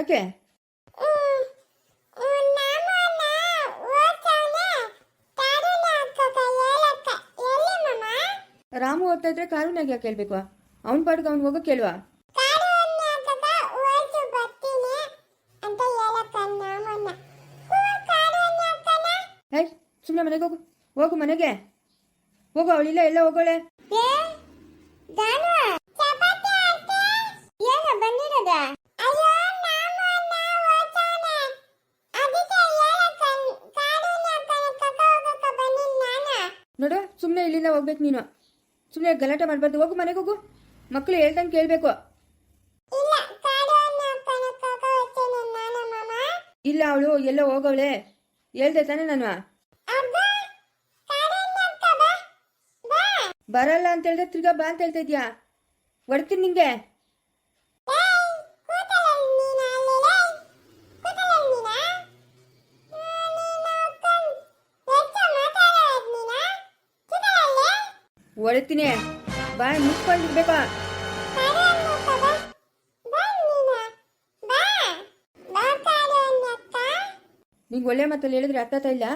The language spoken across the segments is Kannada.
ಯಾಕೆ? ರಾಮು ಓದ್ತಾ ಇದ್ರೆ ಕಾರುನಾಗ ಯಾಕೆ ಕೇಳ್ಬೇಕು? ಅವನ ಪಾಡಿಗೆ ಅವ್ನು ಹೋಗೋ ಕೇಳುವ. ಹೇ ಸುಮ್ಮನೆ ಮನೆಗೆ ಹೋಗು. ಹೋಗು ಮನೆಗೆ. ಹೋಗು ಅವಳಿಲ್ಲ ಎಲ್ಲ ಹೋಗೋಳೆ. ಹೋಗ್ಬೇಕು ನೀನು. ಸುಮ್ಮನೆ ಗಲಾಟೆ ಮಾಡಬಾರ್ದು. ಹೋಗು ಮನೆಗೆ ಹೋಗು. ಮಕ್ಕಳು ಹೇಳ್ದಂಗೆ ಕೇಳಬೇಕು. ಇಲ್ಲ ಅವಳು ಎಲ್ಲೋ ಹೋಗವಳೆ. ಹೇಳ್ದೆ ತಾನೆ ನಾನು. ಬರಲ್ಲ ಅಂತ ಹೇಳಿದ್ರೆ ತಿರ್ಗಾ ಬಾ ಅಂತ ಹೇಳ್ತಾ ಇದ್ಯಾ? ಹೊಡ್ತೀನಿ ನಿಂಗೆ. ಹೊಡಿತೀನಿ ಬಾಯ್ ಮುಚ್ಕೊಂಡಿರ್ಬೇಕಾ? ನಿಂಗೆ ಒಳ್ಳೆ ಮಾತಲ್ಲಿ ಹೇಳಿದ್ರೆ ಅರ್ಥ ಆಗ್ತಾ ಇಲ್ಲ?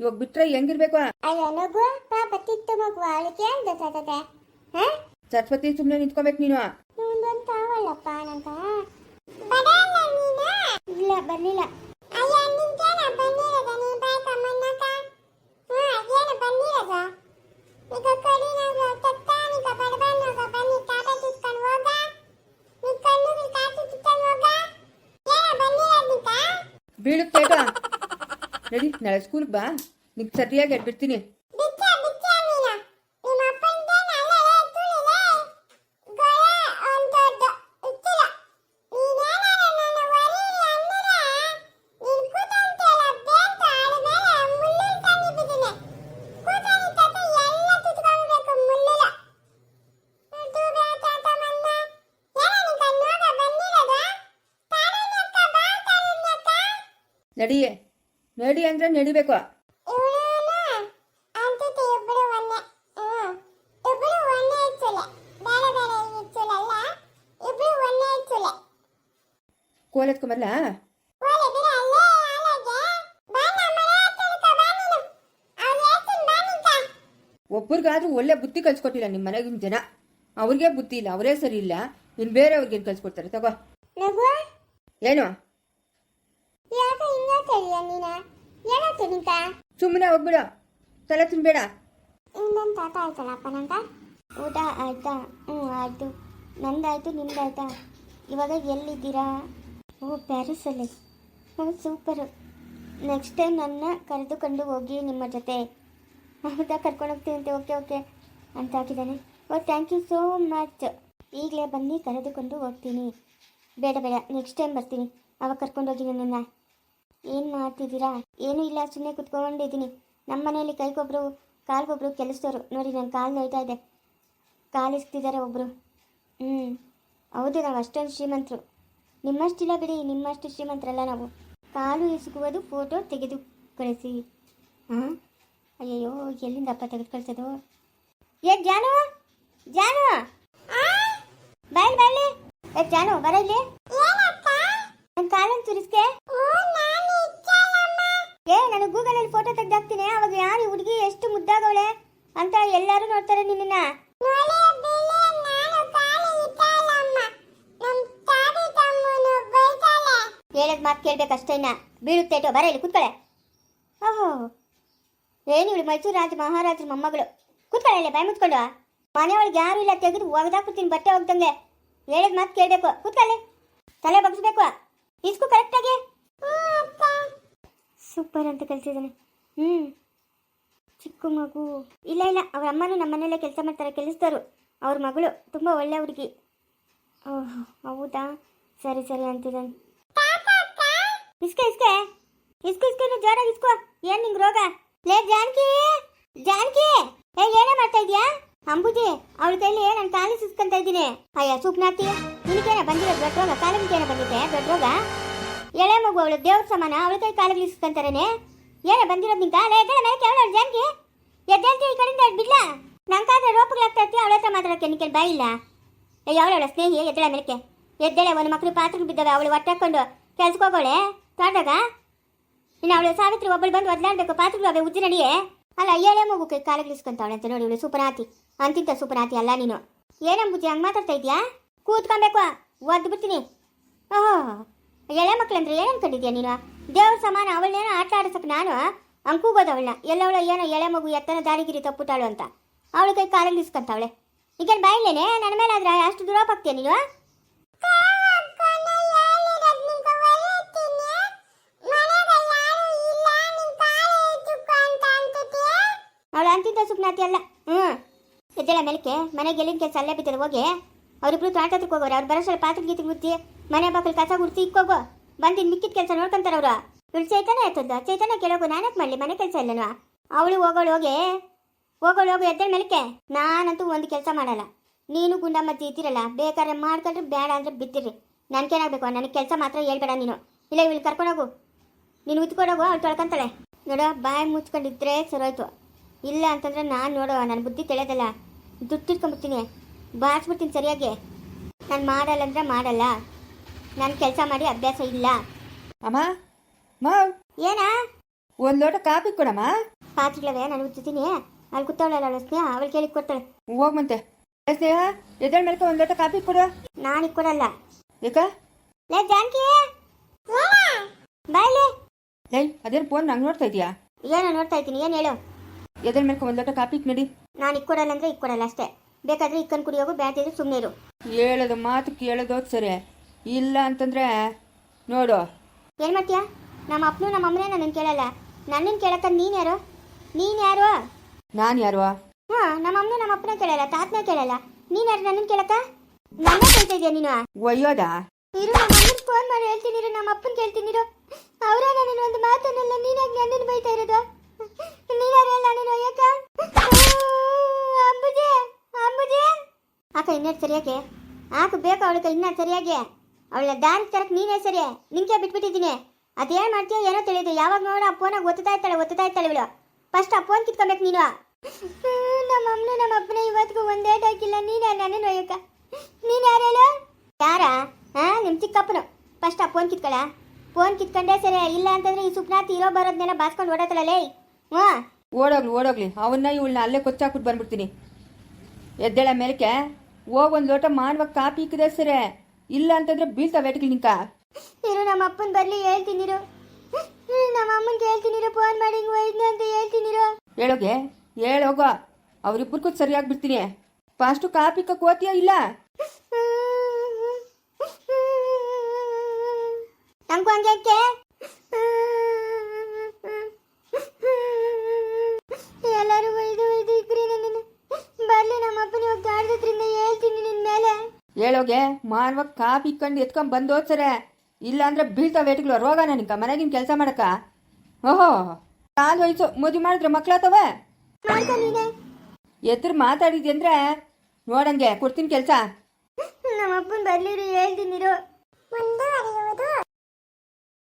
ಇವಾಗ ಬಿಟ್ರೆ ಹೆಂಗಿರ್ಬೇಕು? ಅಯ್ಯೋ ನಗು ಪಾಪ ತಿತ್ತು ಮಗು ಅವಳಿಗೆ ಅಂತ ಸತತೆ ಸರಸ್ವತಿ ಸುಮ್ಮನೆ ನಿಂತ್ಕೋಬೇಕು ನೀನು. ತಾವಲ್ಲಪ್ಪ ಬರಲ್ಲ ನೀನು? ಇಲ್ಲ ಬರ್ಲಿಲ್ಲ. ಬೀಳುತ್ತೆ ರೆಡಿ ನಡಿ ನಾಳೆ ಸ್ಕೂಲ್ ಬಾ. ನಿಂಗೆ ಸರಿಯಾಗಿ ಎಡ್ಬಿಡ್ತೀನಿ ಬಿಚ್ಚ ಬಿಚ್ಚ ನೀನು ನಿಮ್ಮ ಅಪ್ಪಂದೇನ ಅಲ್ಲೇ ತುಳಿಲೆ ಗೊಳೆ ಒಂದೊಡ್ಡ ಇಚ್ಚಿಲ್ಲ ನೀನೇನಾರ ನನ್ನ ವರೀರಿ ಅನ್ನರೆ ನೀನು ಕೂತಂತೆಲ್ಲ ಬೇಂತ ಆಡ ಮೇಲೆ ಮುಳ್ಳಿನ ತಂದು ಬಿದ್ದೀನಿ ಕೂತನಿ ತಾತ ಎಲ್ಲ ತುತ್ಕೊಂಡ್ಬೇಕು ಮುಳ್ಳಿಲ ತೂಬೆ ತಾತ ಮನ್ನ ಏನ ನಿಂಕ ನೋಡ ಬಂದಿರೋದ ತಾರುಣ್ಯಕ್ಕ ಬಾ ತಾರುಣ್ಯಕ್ಕ ನಡಿ ನಡಿ ಅಂದ್ರೆ ನಡಿಬೇಕು ಇವಳೇನ ಅಂತಿತ್ತು ಇಬ್ರು ಒಂದೇ ಹ್ಮ್ ಇಬ್ರು ಒಂದೇ ಇಚ್ಚುಲೆ ಬೇರೆ ಬೇರೆ ಇಚ್ಚುಲಲ್ಲ ಇಬ್ರು ಒಂದೇ ಇಚ್ಚುಲೆ ಕೋಲ್ ಎತ್ಕೊಂಬರ್ಲಾ ಓಲೆ ಬಿಡ ಅಲ್ಲೇ ಆಲಾಗೆ ಬಾ ನಮ್ಮ ಮನೆ ಹತ್ರ ಇಳ್ಕೊ, ಬಾ ನಡಿ ಅಂದ್ರೆ ನಡಿಬೇಕು. ಬಾ ನಿಂಕ ಒಬ್ಬರಿಗಾದ್ರೂ ಒಳ್ಳೆ ಬುದ್ಧಿ ಕಲ್ಸ್ಕೊಟ್ಟಿಲ್ಲ ನಿಮ್ಮ ಮನೆಗಿನ ಜನ. ಅವ್ರಿಗೆ ಬುದ್ಧಿ ಇಲ್ಲ ಅವರೇ ಸರಿ ಇಲ್ಲ. ಇನ್ನು ಬೇರೆಯವ್ರಿಗೆ ಕಲ್ಸ್ಕೊಡ್ತಾರೆ? ತಗೋ. ಏನು? ಯಾಕೆ ಹಿಂಗಾಗ್ತಿದೀಯ ನೀನ ಏನಾಯ್ತು ನಿಂತ? ಸುಮ್ಮನೆ ಹೋಗ್ಬಿಡು ತಲೆ ತಿನ್ಬೇಡ ಇನ್ನೊಂದು ತಾತ ಆಯ್ತಲ್ಲಪ್ಪ ನಂಗ? ಊಟ ಆಯ್ತಾ? ಹ್ಞೂ ಆಯಿತು. ನಂದಾಯ್ತು ನಿಮ್ದಾಯ್ತಾ? ಇವಾಗ ಎಲ್ಲಿದ್ದೀರಾ? ಓ ಪ್ಯಾರಿಸಲ್ಲಿ. ಹ್ಞೂ ಸೂಪರು. ನೆಕ್ಸ್ಟ್ ಟೈಮ್ ನನ್ನ ಕರೆದುಕೊಂಡು ಹೋಗಿ ನಿಮ್ಮ ಜೊತೆ. ಹೌದಾ ಕರ್ಕೊಂಡು ಹೋಗ್ತೀನಿ ಅಂತ. Okay okay. ಅಂತ ಹಾಕಿದ್ದಾನೆ. ಓ ಥ್ಯಾಂಕ್ ಯು ಸೋ ಮಚ್ ಈಗಲೇ ಬನ್ನಿ ಕರೆದುಕೊಂಡು ಹೋಗ್ತೀನಿ. ಬೇಡ ಬೇಡ. ನೆಕ್ಸ್ಟ್ ಟೈಮ್ ಬರ್ತೀನಿ. ಅವಾಗ ಕರ್ಕೊಂಡೋಗಿ ನನ್ನನ್ನು. ಏನು ಮಾಡ್ತಿದ್ದೀರಾ? ಏನೂ ಇಲ್ಲ ಸುಮ್ಮನೆ ಕುತ್ಕೊಂಡಿದ್ದೀನಿ. ನಮ್ಮ ಮನೆಯಲ್ಲಿ ಕೈಗೊಬ್ರು ಕಾಲ್ಗೊಬ್ರು ಕೆಲಸದವರು ನೋಡಿ ನನ್ನ ಕಾಲು ನೋಯ್ತಾ ಇದೆ. ಕಾಲು ಇಸ್ತಿದ್ದಾರೆ ಒಬ್ಬರು ಹ್ಞೂ ಹೌದು, ನಾವು ಅಷ್ಟೊಂದು ಶ್ರೀಮಂತರು. ನಿಮ್ಮಷ್ಟಿಲ್ಲ ಬಿಡಿ, ನಿಮ್ಮಷ್ಟು ಶ್ರೀಮಂತರಲ್ಲ ನಾವು. ಕಾಲು ಇಸುಕುವುದು ಫೋಟೋ ತೆಗೆದು ಕಳಿಸಿ. ಹಾಂ ಅಯ್ಯಯ್ಯೋ ಎಲ್ಲಿಂದಪ್ಪ ತೆಗೆದು ಕಳಿಸೋದು? ಏ, ಜಾನು! ಜಾನು! ಬಾಯ್ ಬಾಯ್ ಏ, ಜಾನು, ಬರ ಇಲ್ಲಿ. ನನ್ನ ಕಾಲನ್ನು ತುರಿಸ್ಕೆ. ಏ ನಾನು ಗೂಗಲಲ್ಲಿ ಫೋಟೋ ತೆಗ್ದಾಕ್ತೀನಿ ಅವಾಗ ಯಾರು ಹುಡುಗಿ ಎಷ್ಟು ಮುದ್ದಾಗವಳೆ ಅಂತ ಎಲ್ಲರೂ ನೋಡ್ತಾರೆ ನಿನ್ನ ಹೇಳದ್ ಮಾತು ಕೇಳ್ಬೇಕಷ್ಟೇನ ಬೀಳುತ್ತೇಟೋ ಬರ ಇಲ್ಲಿ ಕೂತ್ಕೊಳ್ಳೆ ಓಹೋ. ಏನು ಇವಳು ಮೈಸೂರು ರಾಜ, ಮಹಾರಾಜರ, ಮೊಮ್ಮಗಳು? ಕೂತ್ಕೊಳ್ಳೆ ಇಲ್ಲಿ, ಬಾಯ್ ಮನೆ ಒಳಗೆ ಯಾರು ಇಲ್ಲ, ತೆಗೆದು ಒಗ್ದಾಕ್ಬಿಡ್ತೀನಿ ಬಟ್ಟೆ ಹೋಗ್ದಂಗೆ ಹೇಳದ್ ಮಾತು ಕೇಳಬೇಕು. ಕೂತ್ಕೊಳ್ಳಿ ತಲೆ ಬಗ್ಸ್ಬೇಕು. ಇಸ್ಕು ಕರೆಕ್ಟಾಗಿ ಸೂಪರ್ ಅಂತ ಕಲಿಸಿದ್ದಾನೆ ಹ್ಞೂ ಚಿಕ್ಕ ಮಗು. ಇಲ್ಲ ಇಲ್ಲ, ಅವ್ರ ಅಮ್ಮನೂ ನಮ್ಮ ಮನೆಯಲ್ಲೇ ಕೆಲಸ ಮಾಡ್ತಾರೆ, ಕೆಲಸದವರು. ಅವ್ರ ಮಗಳು ತುಂಬ ಒಳ್ಳೆ ಹುಡುಗಿ. ಓಹ್, ಹೌದಾ? ಸರಿ ಸರಿ ಅಂತಿದ್ದಾನೆ. ಇಸ್ಕೆ ಇಸ್ಕೆ. ಇಸ್ಕು ಇಸ್ಕೇನು ಜೋರಾಗಿ ಇಸ್ಕೋ. ಏನ್ ನಿಂಗೆ ರೋಗ? ಲೇ, ಜಾನಕಿ! ಜಾನಕಿ! ಏ, ಏನೇ ಮಾಡ್ತಾ ಇದೀಯಾ? ಅಂಬುಜಿ, ಅವಳ ಕೈಲಿ ನಾನು ಕಾಲಿ ಸುಸ್ಕೊಂತ ಇದ್ದೀನಿ. ಅಯ್ಯ ಸುಪ್ನಾತಿ ನಿನಗೇನ ಬಂದಿರೋ ದೊಡ್ಡ ರೋಗ? ಕಾಲಿಗೇನ ಬಂದಿದೆ? ದೊಡ್ಡ ರೋಗ? ಎಳೆ ಮಗು ಅವಳು ದೇವ್ರ ಸಮಾನ, ಅವಳ ಕೈ ಕಾಲಿಗೆ ಇಸ್ಕೊಂತಾರೇನೆ? ಏನ ಬಂದಿರೋದು ನಿಂತ ಲೇ ಎದ್ದೇಳ ಮೇಲೆ ಕೇವಲ ಜಾನಕಿ. ಎದ್ದೇಳ್ತಿ ಈ ಕಡೆಯಿಂದ, ಬಿಡ್ಲ. ನಂಗಾದ್ರೆ ರೋಪಗಳಾಗ್ತಾ ಇರ್ತೀವಿ ಅವಳ ಹತ್ರ ಮಾತಾಡೋಕೆ ನಿನಗೆ ಬಾಯಿಲ್ಲ? ಏ ಅವಳ ಸ್ನೇಹಿ, ಎದ್ದೇಳ ಮೇಲಕ್ಕೆ. ಎದ್ದೇಳೆ, ಒಂದು ಮಕ್ಳು ಪಾತ್ರ ಬಿದ್ದಾವೆ, ಅವಳು ಹೊಟ್ಟೆ ಹಾಕೊಂಡು ಕೆಲ್ಸಕ್ಕೆ ಹೋಗೋಳೆ? ತೋಟದಾಗ? ಇನ್ನು ಅವಳು ಸಾವಿತ್ರಿ ಒಬ್ಬಳು ಬಂದು ಒದ್ಲಾಡ್ಬೇಕು, ಪಾತ್ರಗಳು ಅವೆ ಉಜ್ಜಿ ನಡಿಯೇ? ಅಲ್ಲ ಏಳೆ ಮಗು ಕೈ ಕಾಲಿಗಿಳಿಸ್ಕೊಂತಾವಳೆ ಅಂತ ನೋಡಿ, ಇವಳು ಸೂಪರಾತಿ ಅಂತಿಂತ ಸೂಪರಾತಿ ಅಲ್ಲ ನೀನು. ಏನಂಬುಜಿ ಹಂಗೆ ಮಾತಾಡ್ತಾ ಇದೆಯಾ ಕೂತ್ಕೊಬೇಕು ಒದ್ದು ಬಿಡ್ತೀನಿ ಓಹೋ ಎಳೆ ಮಕ್ಕಳಂದ್ರೆ ಏನು ಅನ್ಕೊಂಡಿದ್ಯಾ ನೀನು? ದೇವ್ರ ಸಮಾನ ಅವಳನ್ನೇನೋ ಆಟ ಆಡಿಸಕ್ಕೆ ನಾನು? ಅಂಕೂಗೋದು ಕೂಗೋದು ಅವಳನ್ನ ಎಲ್ಲವಳ ಏನೋ ಎಳೆ ಮಗು ಎತ್ತನ ದಾರಿಗಿರಿ ತಪ್ಪುತ್ತಾಳು ಅಂತ. ಅವಳ ಕೈ ಕಾಲಿಗಿಳಿಸ್ಕೊಂತಾವಳೆ ಈಗೇನು ಬಾಯಿಲೇನೆ ನನ್ನ ಮೇಲೆ ಆದ್ರೆ ಅಷ್ಟು ದೂರ ಆಗ್ತೀಯ ನೀನು? ಅವಳು ಅಂತಿದ್ದ ಸುಪ್ನಾತಿ ಅಲ್ಲ. ಹ್ಞೂ ಎದ್ದೇಳ ಮೇಲಕ್ಕೆ. ಮನೆಗೆ ಎಲ್ಲಿನ ಕೆಲಸ ಅಲ್ಲೇ ಬಿದ್ದದ ಹೋಗಿ. ಅವ್ರಿಬ್ರು ತಾಟತ್ರಕ್ಕೆ ಹೋಗೋರು. ಅವ್ರು ಬರೋಸಲ್ಲ ಪಾತ್ರೆ ಗೀತಿ ಗುತ್ತಿ ಮನೆ ಬಾಕಲ್ ಕಸ ಗುಡಿಸಿ ಇಕ್ಕೋಗು. ಬಂದಿನ್ ಮಿಕ್ಕಿದ ಕೆಲಸ ನೋಡ್ಕೊಂತಾರ ಅವ್ರು. ಇವ್ರು ಚೈತನ್ಯ ಆಯ್ತದ ಚೈತನ ಕೇಳೋಗು ನಾನಕ್ಕೆ ಮಾಡ್ಲಿ ಮನೆ ಕೆಲಸ ಇಲ್ಲನವಾ ಅವಳು ಹೋಗೋಳು ಹೋಗಿ, ಹೋಗೋಳು ಹೋಗು ಎದ್ದೇಳ ಮೇಲಕ್ಕೆ. ನಾನಂತೂ ಒಂದು ಕೆಲಸ ಮಾಡಲ್ಲ. ನೀನು ಗುಂಡಮ್ಮ ಇದ್ದೀರಲ್ಲ, ಬೇಕಾದ್ರೆ ಮಾಡ್ಕೊಂಡ್ರೆ ಬೇಡ ಅಂದ್ರೆ ಬಿತ್ತಿರಿ ನನ್ಗೇನಾಗಬೇಕು ನನಗೆ ಕೆಲಸ ಮಾತ್ರ ಹೇಳ್ಬೇಡ ನೀನು. ಇಲ್ಲ ಇವಳು ಕರ್ಕೊಂಡೋಗು ನೀನು ಉತ್ಕೊಂಡೋಗು ಅವ್ಳು ತೊಳ್ಕೊಂತಾಳೆ. ನೋಡ, ಬಾಯಿ ಮುಚ್ಕೊಂಡಿದ್ರೆ ಸರೋಯ್ತು. ಇಲ್ಲ ಅಂತಂದ್ರೆ ನಾನು ನೋಡೋ ನನ್ನ ಬುದ್ಧಿ ತಿಳಿಯೋದಲ್ಲ. ದುಡ್ಡು ತಿಳ್ಕೊಂಬಿಡ್ತೀನಿ ಬಾಚ್ಬಿಡ್ತೀನಿ ಸರಿಯಾಗಿ. ನಾನು ಮಾಡಲ್ಲ ಅಂದ್ರೆ ಮಾಡಲ್ಲ. ನಾನು ಕೆಲಸ ಮಾಡಿ ಅಭ್ಯಾಸ ಇಲ್ಲ. ಅಮ್ಮ ಮಾವ್ ಏನಾ? ಒಂದು ಲೋಟ ಕಾಫಿ ಕೊಡಮ್ಮ. ಪಾತ್ರೆಗಳವೆ ನಾನು ಉಜ್ಜುತ್ತೀನಿ. ಅಲ್ಲಿ ಕೂತವಳಲ್ಲ ಅವಳು ಸ್ನೇಹ ಅವಳು ಕೇಳಿ ಕೊಡ್ತಾಳೆ ಹೋಗ್ಮಂತೆ. ಏ ಸ್ನೇಹ ಎದ್ದೇಳ ಮೇಲೆ ಒಂದು ಲೋಟ ಕಾಫಿ ಕೊಡು. ನಾನು ಕೊಡಲ್ಲ. ಯಾಕ ಲೇ ಜಾನ್ಕಿ ಬಾಯ್ಲಿ. ಲೈ ಅದೇನು ಫೋನ್ ನಂಗೆ ನೋಡ್ತಾ ಇದೀಯಾ? ಏನೋ ನೋಡ್ತಾ ಇದ್ದೀನಿ ಏನು ಹೇಳು? ಎದ್ದೇಳ ಮೇಲೆ ಒಂದು ಲೋಟ ಕಾಫಿ ನಡಿ ನಾನು ಇಕ್ಕೊಡಲ್ಲ ಅಂದ್ರೆ ಇಕ್ಕೊಡಲ್ಲ ಅಷ್ಟೇ. ಬೇಕಾದ್ರೆ ಇಕ್ಕನ್ ಕುಡಿಯೋಗು ಬ್ಯಾಟಿದ್ರೆ ಸುಮ್ಮನೆ ಇರು. ಹೇಳೋದು ಮಾತು ಕೇಳೋದು ಸರಿ. ಇಲ್ಲ ಅಂತಂದ್ರೆ ನೋಡು. ಏನು ಮಾಡ್ತೀಯಾ? ನಮ್ಮ ಅಪ್ಪನು ನಮ್ಮ ಅಮ್ಮನೇ ನನ್ನನ್ನು ಕೇಳಲ್ಲ. ನನ್ನನ್ನು ಕೇಳಕ್ಕ ನೀನು ಯಾರು? ನೀನು ಯಾರು? ನಾನು ಯಾರು? ನಮ್ಮ ಅಮ್ಮನ ನಮ್ಮ ಅಪ್ಪನ ಕೇಳಲ್ಲ ತಾತನ ಕೇಳಲ್ಲ. ನೀನು ಯಾರು? ನನ್ನನ್ನು ಕೇಳಕ್ಕ ನನ್ನ ಕೇಳ್ತಾ ಇದೀಯ ನೀನು? ಒಯ್ಯೋದಾ? ಇರು ನಮ್ಮ ಅಮ್ಮನ ಫೋನ್ ಮಾಡಿ ಹೇಳ್ತೀನಿ ಇರು ನಮ್ಮ ಅಪ್ಪನ ಕೇಳ್ತೀನಿ ಇರು. ಅವರ ನನ್ನ ಒಂದು ಮಾತನ್ನೆಲ್ಲ ನೀನಾಗಿ ನನ್ನನ್ನು ಬೈತಾ ಇರೋದು? ನೀನಾರು ಹೇಳ ನನ್ನ ಒಯ್ಯಕ್ಕ? ಅಂಬುಜೆ ಅಂಬುಜೆ. ಆಕ ಇನ್ನೇನು ಸರಿಯಾಗಿ. ಆಕ ಬೇಕು ಅವಳಕ್ಕ ಇನ್ನ ಸರಿಯಾಗಿ. ಅವಳ ಡ್ಯಾನ್ಸ್ ತರಕ್ ನೀನೇ ಸರಿ? ನಿಂಗೆ ಬಿಟ್ಬಿಟ್ಟಿದ್ದೀನಿ. ಅದೇನ್ ಮಾಡ್ತೀಯ ಏನೋ ತಿಳಿದು. ಯಾವಾಗ ನೋಡ ಅಪ್ಪನ ಫೋನಾಗ ಒತ್ತುತ್ತಾ ಇರ್ತಾಳೆ ಒತ್ತುತ್ತಾ ಇರ್ತಾಳೆ ಇವಳು ಫಸ್ಟ್ ಆ ಫೋನ್ ಕಿತ್ಕೊಬೇಕು ನೀನು. ನಮ್ಮ ಅಮ್ಮನ ನಮ್ಮ ಅಪ್ಪನ ಇವತ್ತಿಗೂ ಒಂದೇ ಹಾಕಿಲ್ಲ ನೀನೇ ನನ್ನ ನೋಯಕ್ಕ? ನೀನು ಯಾರು ಹೇಳು? ಯಾರ? ಹಾ ನಿಮ್ಮ ಚಿಕ್ಕಪ್ಪನು. ಫಸ್ಟ್ ಆ ಫೋನ್ ಕಿತ್ಕೊಳ. ಫೋನ್ ಕಿತ್ಕೊಂಡೆ ಸರಿ ಇಲ್ಲ ಅಂತಂದ್ರೆ ಈ ಸುಪ್ನಾತಿ ಇರೋ ಬರೋದನ್ನೆಲ್ಲ ಬಾಸ್ಕೊಂಡು ಓಡಾತಳಲೇ ಹ್ಞೂ. ಓಡೋಗ್ಲಿ ಓಡೋಗ್ಲಿ. ಅವನ್ನ ಇವಳನ್ನ ಅಲ್ಲೇ ಕೊಚ್ಚಾಕ್ಬಿಟ್ಟು ಬಂದ್ಬಿಡ್ತೀನಿ. ಎದ್ದೇಳ ಮೇಲಕ್ಕೆ ಹೋಗ್ ಒಂದು ಲೋಟ ಮಾಡುವ ಕಾಪಿ ಇಕ್ಕದೆ ಸರಿ. ಇಲ್ಲ ಅಂತಂದ್ರೆ ಬೀಳ್ತಾ ವೇಟ್ಗಳು ನಿಂಕ? ಇರು ನಮ್ಮ ಅಪ್ಪನ ಬರ್ಲಿ ಹೇಳ್ತೀನಿರು ನಮ್ಮ ಅಮ್ಮನ್ಗೆ ಹೇಳ್ತೀನಿರು ಫೋನ್ ಮಾಡಿ ಹಿಂಗೆ ಒಯ್ದ್ನು ಅಂತ ಹೇಳ್ತೀನಿರು ಹೇಳೋಗೆ ಹೇಳೋಗೋ ಅವ್ರಿಬ್ಬರಿಗೂ ಸರಿಯಾಗಿ ಬಿಡ್ತೀನಿ. ಫಾಸ್ಟು ಕಾಪಿ ಕೋತಿಯ ಇಲ್ಲ? ನಂಗೂ ಹಂಗೆ ಯಾಕೆ ಎಲ್ಲರೂ ಒಯ್ದು ಒಯ್ದು ಇಕ್ರಿ ನನ್ನನ್ನು ಬರ್ಲಿ ನಮ್ಮ ಅಪ್ಪನ ಇವಾಗ ಗಾಡ್ದ್ರಿಂದ ಹೇಳ್ತೀನಿ ನಿನ್ನ ಮೇಲೆ ಹೇಳೋಗೆ ಮಾಡುವ ಕಾಪಿ ಇಕ್ಕಂಡು ಎತ್ಕೊಂಡ್ ಬಂದೋದ್ ಸರಿ ಇಲ್ಲ ಅಂದ್ರೆ ಬೀಳ್ತಾವ ವೇಟ್ಗಳು ರೋಗ ನನಗೆ ಮನೆಗಿನ ಕೆಲಸ ಮಾಡಕ. ಓಹೋ, ಕಾಲು ವಯಸ್ಸು ಮದುವೆ ಮಾಡಿದ್ರೆ ಮಕ್ಳಾತವ. ಎತ್ರ ಮಾತಾಡಿದ್ಯಂದ್ರೆ ನೋಡಂಗೆ, ಕೊಡ್ತೀನಿ ಕೆಲಸ. ನಮ್ಮ ಅಪ್ಪನ ಬರ್ಲಿರು ಹೇಳ್ತೀನಿರು